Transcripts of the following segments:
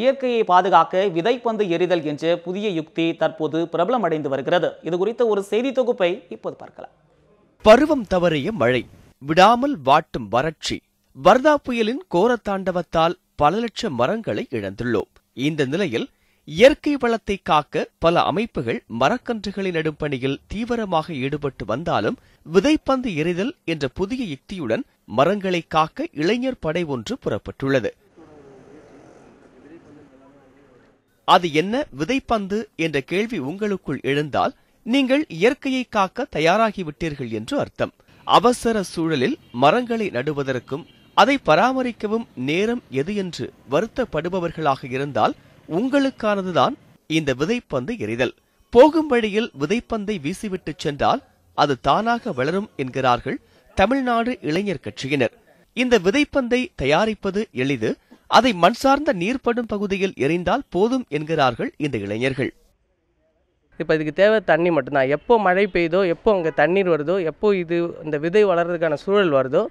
இயற்கையை பாதுகாக்க விதைப்பந்து எறிதல் என்ற புதிய யுக்தி தற்போது பிரபலமடைந்து வருகிறது. இது குறித்த ஒரு செய்தி தொகுப்பை இப்போது பார்க்கலாம். பருவம் தவறிய மழை விடாமல் வாட்டும் வறட்சி. வர்தா புயலின் கோரத்தாண்டவத்தால் பல லட்சம் மரங்களை இழந்துள்ளோம். இந்த நிலையில் இயற்கை வளத்தை காக்க பல அமைப்புகள் மரக்கன்றுகளை நடும் பணியில் தீவிரமாக ஈடுபட்டு வந்தாலும் விதைப்பந்து எறிதல் என்ற புதிய யுக்தியுடன் மரங்களை காக்க இளைஞர் படை ஒன்று புறப்பட்டுள்ளது. அது என்ன? விதைப்பந்து என்ற கேள்வி உங்களுக்குள் எழுந்தால் நீங்கள் இயற்கையை காக்க தயாராகிவிட்டீர்கள் என்று அர்த்தம். அவசர சூழலில் மரங்களை நடுவதற்கும் அதை பராமரிக்கவும் நேரம் எது என்று வருத்தப்படுபவர்களாக இருந்தால் உங்களுக்கானதுதான் இந்த விதைப்பந்து எறிதல். போகும் வழியில் விதைப்பந்தை வீசிவிட்டு சென்றால் அது தானாக வளரும் என்கிறார்கள் தமிழ்நாடு இளைஞர் கட்சியினர். இந்த விதைப்பந்தை தயாரிப்பது எளிது அதை மண் சார்ந்த நீர்ப்படும் பகுதியில் எரிந்தால் போதும் என்கிறார்கள் இந்த இளைஞர்கள். இப்போ இதுக்கு தேவை தண்ணி மட்டும்தான். எப்போ மழை பெய்யுதோ எப்போ அங்கே தண்ணீர் வருதோ எப்போ இது இந்த விதை வளர்றதுக்கான சூழல் வருதோ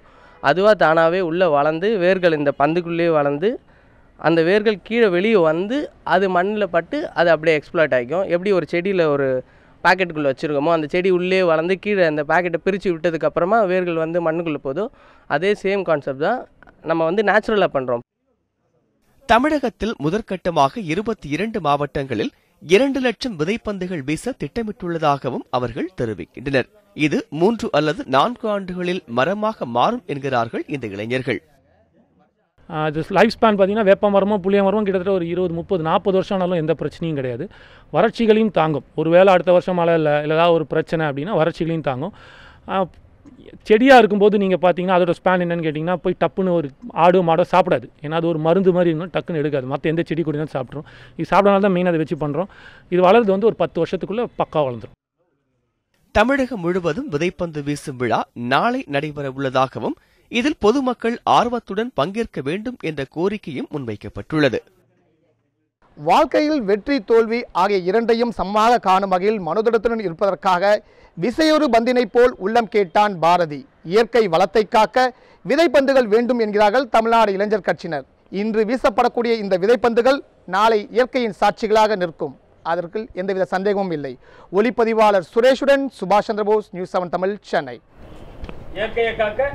அதுவாக தானாகவே உள்ளே வளர்ந்து வேர்கள் இந்த பந்துக்குள்ளேயே வளர்ந்து அந்த வேர்கள் கீழே வெளியே வந்து அது மண்ணில் பட்டு அது அப்படியே எக்ஸ்ப்ளாய்ட் ஆகிக்கும். எப்படி ஒரு செடியில் ஒரு பாக்கெட்டுக்குள்ளே வச்சுருக்கோமோ அந்த செடி உள்ளே வளர்ந்து கீழே அந்த பாக்கெட்டை பிரித்து விட்டதுக்கப்புறமா வேர்கள் வந்து மண்ணுக்குள்ளே போதும் அதே சேம் கான்செப்ட் தான் நம்ம வந்து நேச்சுரலாக பண்ணுறோம் தமிழகத்தில் முதற்கட்டமாக இருபத்தி இரண்டு மாவட்டங்களில் இரண்டு லட்சம் விதைப்பந்துகள் வீச திட்டமிட்டுள்ளதாகவும் அவர்கள் தெரிவிக்கின்றனர். இது மூன்று அல்லது நான்கு ஆண்டுகளில் மரமாக மாறும் என்கிறார்கள் இந்த இளைஞர்கள். அது லைஃப் ஸ்பேன் பார்த்தீங்கன்னா வேப்ப மரமும் புளிய மரமும் கிட்டத்தட்ட ஒரு இருபது முப்பது நாற்பது வருஷம் ஆனாலும் எந்த பிரச்சனையும் கிடையாது. வறட்சிகளையும் தாங்கும். ஒரு வேளை அடுத்த வருஷம் மழை இல்லை இல்லை ஏதாவது ஒரு பிரச்சனை அப்படின்னா வறட்சிகளையும் தாங்கும். செடியாக இருக்கும்போது நீங்கள் பார்த்தீங்கன்னா அதோட ஸ்பேன் என்னன்னு கேட்டிங்கன்னா போய் டப்புன்னு ஒரு ஆடு மாடோ சாப்பிடாது. ஏன்னா அது ஒரு மருந்து மாதிரி இருந்தால் டக்குன்னு எடுக்காது. மற்ற எந்த செடி கூடனாலும் சாப்பிட்றோம் இது சாப்பிடனால தான் மெயினாக அதை வச்சு பண்ணுறோம் இது வளர்றது வந்து ஒரு பத்து வருஷத்துக்குள்ளே பக்கா வளர்ந்துடும் தமிழகம் முழுவதும் விதைப்பந்து வீசும் விழா நாளை நடைபெற உள்ளதாகவும் இதில் பொதுமக்கள் ஆர்வத்துடன் பங்கேற்க வேண்டும் என்ற கோரிக்கையும் முன்வைக்கப்பட்டுள்ளது. வாழ்க்கையில் வெற்றி தோல்வி ஆகிய இரண்டையும் சமமாக காணும் வகையில் மனோதிடத்துடன் இருப்பதற்காக விசையொரு பந்தினைப் போல் உள்ளம் கேட்டான் பாரதி. இயற்கை வளத்தை காக்க விதைப்பந்துகள் வேண்டும் என்கிறார்கள் தமிழ்நாடு இளைஞர் கட்சியினர். இன்று வீசப்படக்கூடிய இந்த விதைப்பந்துகள் நாளை இயற்கையின் சாட்சிகளாக நிற்கும். அதற்கு எந்தவித சந்தேகமும் இல்லை. ஒளிப்பதிவாளர் சுரேஷுடன் சுபாஷ் சந்திரபோஸ் நியூஸ் செவன் தமிழ் சென்னை. இயற்கையை காக்க